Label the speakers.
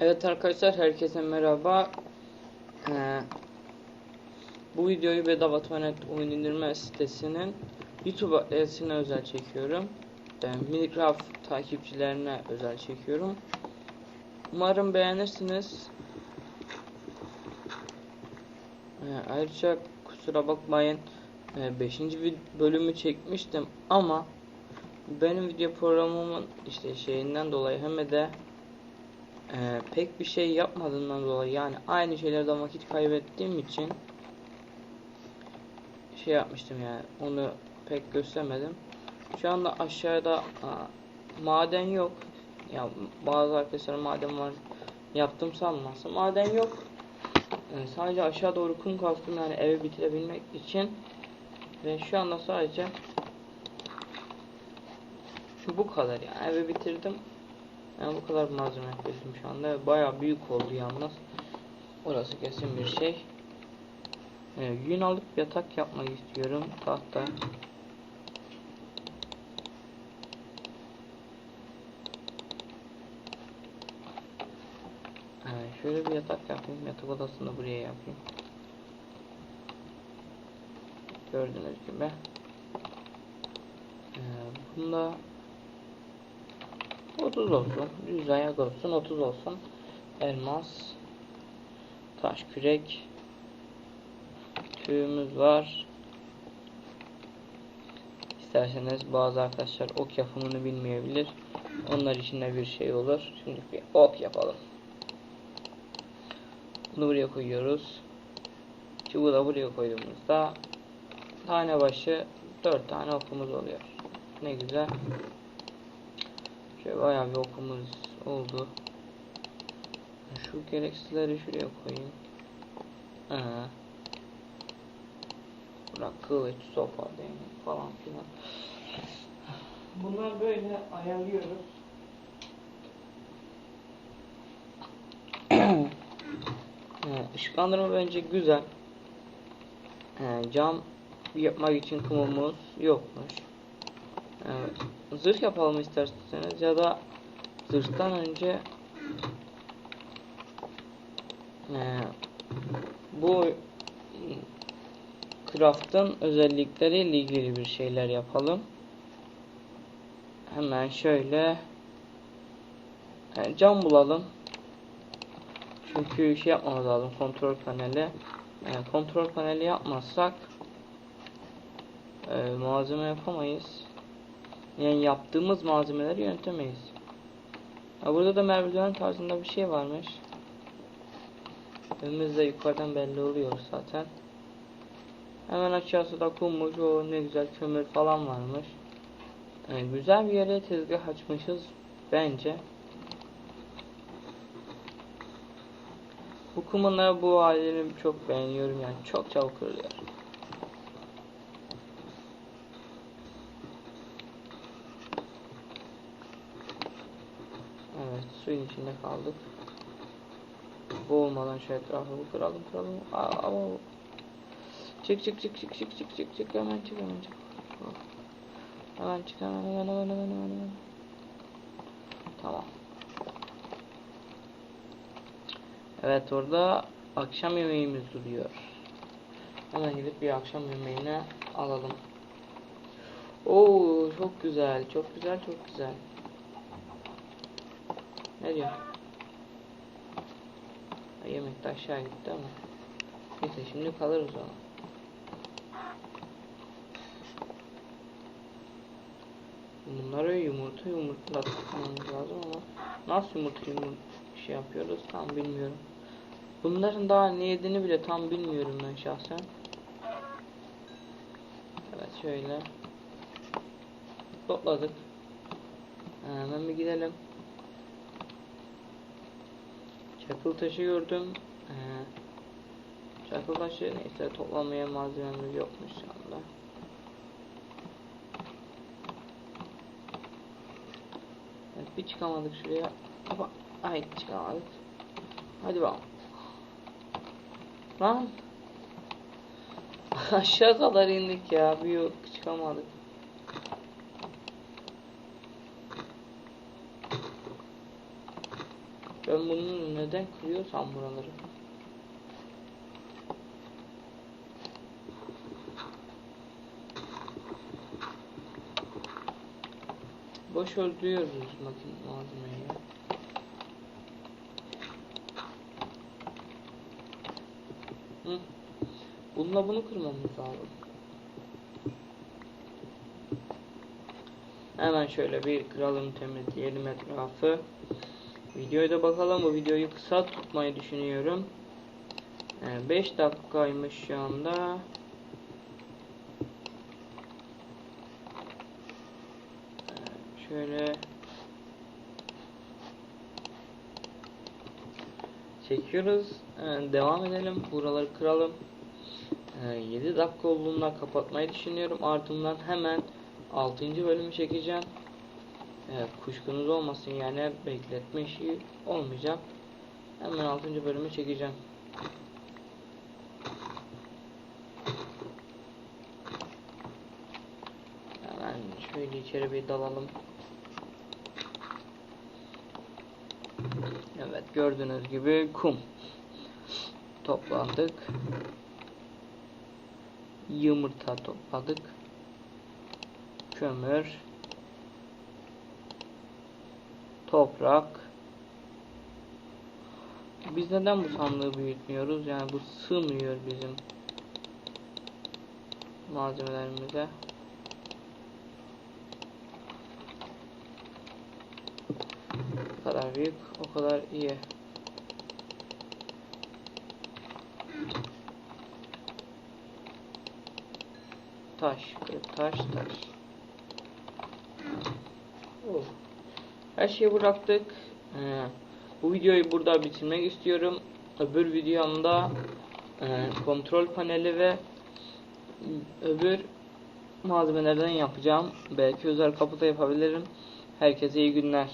Speaker 1: Evet arkadaşlar herkese merhaba. Ee, bu videoyu Bedava Tonet oyun indirme sitesinin YouTube adresine özel çekiyorum. Ee, Minecraft takipçilerine özel çekiyorum. Umarım beğenirsiniz. Ee, ayrıca kusura bakmayın 5. bölümü çekmiştim ama benim video programımın işte şeyinden dolayı hem de ee, pek bir şey yapmadığımdan dolayı yani aynı şeylerden vakit kaybettiğim için şey yapmıştım yani onu pek göstermedim. Şu anda aşağıda aa, maden yok. Ya bazı arkadaşlar maden var yaptım sanmasın. Maden yok. Ee, sadece aşağı doğru kum kastım yani evi bitirebilmek için ve şu anda sadece bu kadar yani evi bitirdim. Yani bu kadar malzeme yapıyorsun şu anda. Baya büyük oldu yalnız. Orası kesin bir şey. Ee, yün alıp yatak yapmak istiyorum. Tahta. Evet, şöyle bir yatak yapayım. Yatak odasını da buraya yapayım. Gördüğünüz gibi. Ee, bunda 30 olsun. Düz ayak olsun. 30 olsun. Elmas. Taş kürek. Tüyümüz var. İsterseniz bazı arkadaşlar ok yapımını bilmeyebilir. Onlar için de bir şey olur. Şimdi bir ok yapalım. Bunu buraya koyuyoruz. Çubuğu da buraya koyduğumuzda tane başı 4 tane okumuz oluyor. Ne güzel. Şöyle bayağı bir okumuz oldu. Şu gereksizleri şuraya koyayım. Aha. Bırak kılıç, sopa, değnek falan filan. Bunlar böyle ayarlıyoruz. Işıklandırma bence güzel. Ee, cam yapmak için kumumuz yokmuş. Evet. Zırh yapalım isterseniz ya da zırhtan önce ee, bu craft'ın özellikleriyle ilgili bir şeyler yapalım. Hemen şöyle yani cam bulalım. Çünkü şey yapmamız lazım kontrol paneli. Yani kontrol paneli yapmazsak e, malzeme yapamayız. Yani yaptığımız malzemeleri yönetemeyiz. Ha, burada da merdiven tarzında bir şey varmış. Önümüzde yukarıdan belli oluyor zaten. Hemen aşağısı da kummuş. O ne güzel kömür falan varmış. Yani güzel bir yere tezgah açmışız bence. Bu kumun bu halini çok beğeniyorum yani çok çabuk kırılıyor. suyun içinde kaldık. Boğulmadan şu etrafı kıralım kıralım. Aa, aa. Çık çık çık çık çık çık çık çık hemen çık hemen çık. Hemen çık hemen hemen hemen hemen hemen. Tamam. Evet orada akşam yemeğimiz duruyor. Hemen gidip bir akşam yemeğine alalım. Oo çok güzel, çok güzel, çok güzel. Ne diyor? Yemek de aşağı gitti ama. Neyse şimdi kalırız ona. Bunları yumurta yumurta tutmamız lazım ama nasıl yumurta yumurta şey yapıyoruz tam bilmiyorum. Bunların daha ne yediğini bile tam bilmiyorum ben şahsen. Evet şöyle. Topladık. Hemen bir gidelim. Çakıl taşı gördüm. Ee, çakıl taşı neyse toplamaya malzememiz yokmuş şu anda. Evet, bir çıkamadık şuraya. Ama ay çıkamadık. Hadi bakalım. Lan. Aşağı kadar indik ya. Bir yok çıkamadık. Ben bunu neden kırıyorsam buraları. Boş öldürüyoruz makine malzemeyi. Hı. Bununla bunu kırmamız lazım. Hemen şöyle bir kıralım temizleyelim etrafı. Videoya da bakalım. Bu videoyu kısa tutmayı düşünüyorum. 5 dakikaymış şu anda. Ee, Şöyle çekiyoruz. Ee, Devam edelim. Buraları kıralım. 7 dakika olduğunda kapatmayı düşünüyorum. Ardından hemen 6. bölümü çekeceğim. Evet, kuşkunuz olmasın yani bekletme işi olmayacak. Hemen 6. bölümü çekeceğim. Hemen şöyle içeri bir dalalım. Evet gördüğünüz gibi kum topladık. Yumurta topladık. Kömür toprak. Biz neden bu sandığı büyütmüyoruz? Yani bu sığmıyor bizim malzemelerimize. Ne kadar büyük, o kadar iyi. Taş, taş, taş. Oh. Her şeyi bıraktık. Ee, bu videoyu burada bitirmek istiyorum. Öbür videomda e, kontrol paneli ve öbür malzemelerden yapacağım. Belki özel kapıda yapabilirim. Herkese iyi günler.